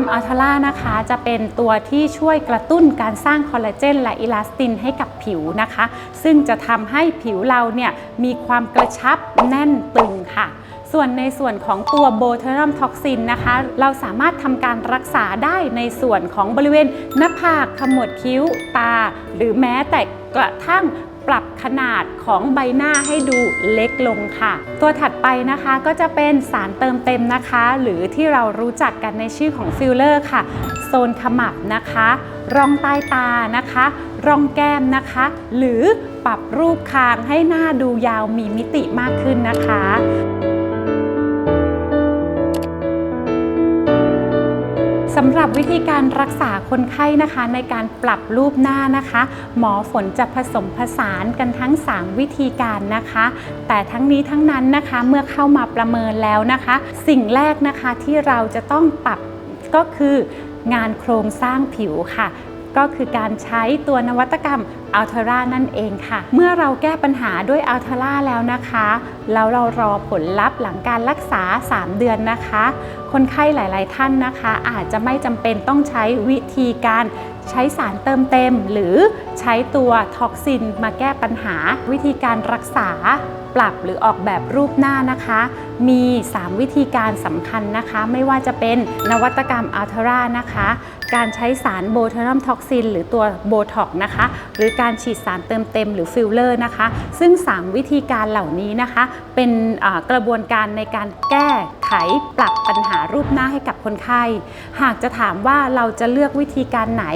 มอัลทรานะคะ จะเป็นตัวที่ช่วยกระตุ้นการสร้างคอลลาเจนและอิลาสตินให้กับผิวนะคะ ซึ่งจะทำให้ผิวเราเนี่ยมีความกระชับแน่นตึงค่ะ ส่วนในส่วนของตัวโบเทอรัมท็อกซินนะคะ เราสามารถทำการรักษาได้ในส่วนของบริเวณหน้าผากขมวดคิ้วตา หรือแม้แต่กระทั่ง ปรับขนาดของใบหน้าให้ดูเล็กลงค่ะ ตัวถัดไปนะคะก็จะเป็นสารเติมเต็มนะคะ หรือที่เรารู้จักกันในชื่อของฟิลเลอร์ค่ะ โซนขมับนะคะ ร่องใต้ตานะคะ ร่องแก้มนะคะ หรือปรับรูปคางให้หน้าดูยาวมีมิติมากขึ้นนะคะ สำหรับวิธีการรักษาคนไข้นะคะในการปรับรูปหน้านะคะ หมอฝนจะผสมผสานกันทั้ง 3 วิธีการนะคะ แต่ทั้งนี้ทั้งนั้นนะคะเมื่อเข้ามาประเมินแล้วนะคะ สิ่งแรกนะคะที่เราจะต้องปรับก็คืองานโครงสร้างผิวค่ะ ก็คือการใช้ตัวนวัตกรรมอัลเทรานั่นเองค่ะ เมื่อเราแก้ปัญหาด้วยอัลเทราแล้วนะคะแล้วเรารอผลลัพธ์หลังการรักษา 3 เดือนนะคะ คนไข้หลาย ๆ ท่านนะคะ อาจจะไม่จำเป็นต้องใช้วิธีการ ใช้สารเติมเต็ม หรือใช้ตัวท็อกซินมาแก้ปัญหา วิธีการรักษาปรับหรือออกแบบรูปหน้านะคะ มี 3 วิธีการสำคัญนะคะ ไม่ว่าจะเป็นนวัตกรรมอัลเทรานะคะ การใช้สารโบเทอรัมท็อกซินหรือตัวโบท็อกนะคะ หรือการฉีดสารเติมเต็มหรือฟิลเลอร์นะคะ ซึ่ง 3 วิธีการเหล่านี้นะคะ เป็นกระบวนการในการแก้ ไขปรับปัญหารูปหน้าให้กับคนไข้ หากจะถามว่าเราจะเลือกวิธีการไหน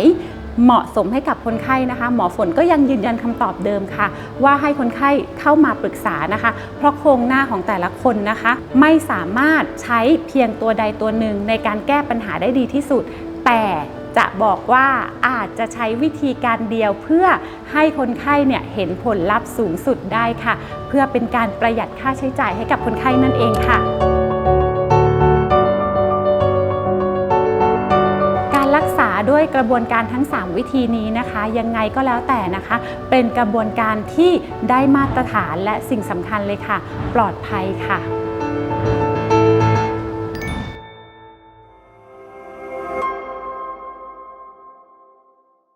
เหมาะสมให้กับคนไข้นะคะ หมอฝนก็ยังยืนยันคำตอบเดิมค่ะ ว่าให้คนไข้เข้ามาปรึกษานะคะ เพราะโครงหน้าของแต่ละคนนะคะ ไม่สามารถใช้เพียงตัวใดตัวหนึ่งในการแก้ปัญหาได้ดีที่สุด แต่จะบอกว่าอาจจะใช้วิธีการเดียวเพื่อให้คนไข้เนี่ยเห็นผลลัพธ์สูงสุดได้ค่ะ เพื่อเป็นการประหยัดค่าใช้จ่ายให้กับคนไข้นั่นเองค่ะ ด้วยกระบวนการทั้ง 3 วิธีนี้นะคะ ยังไงก็แล้วแต่นะคะ เป็นกระบวนการที่ได้มาตรฐานและสิ่งสำคัญเลยค่ะ ปลอดภัยค่ะ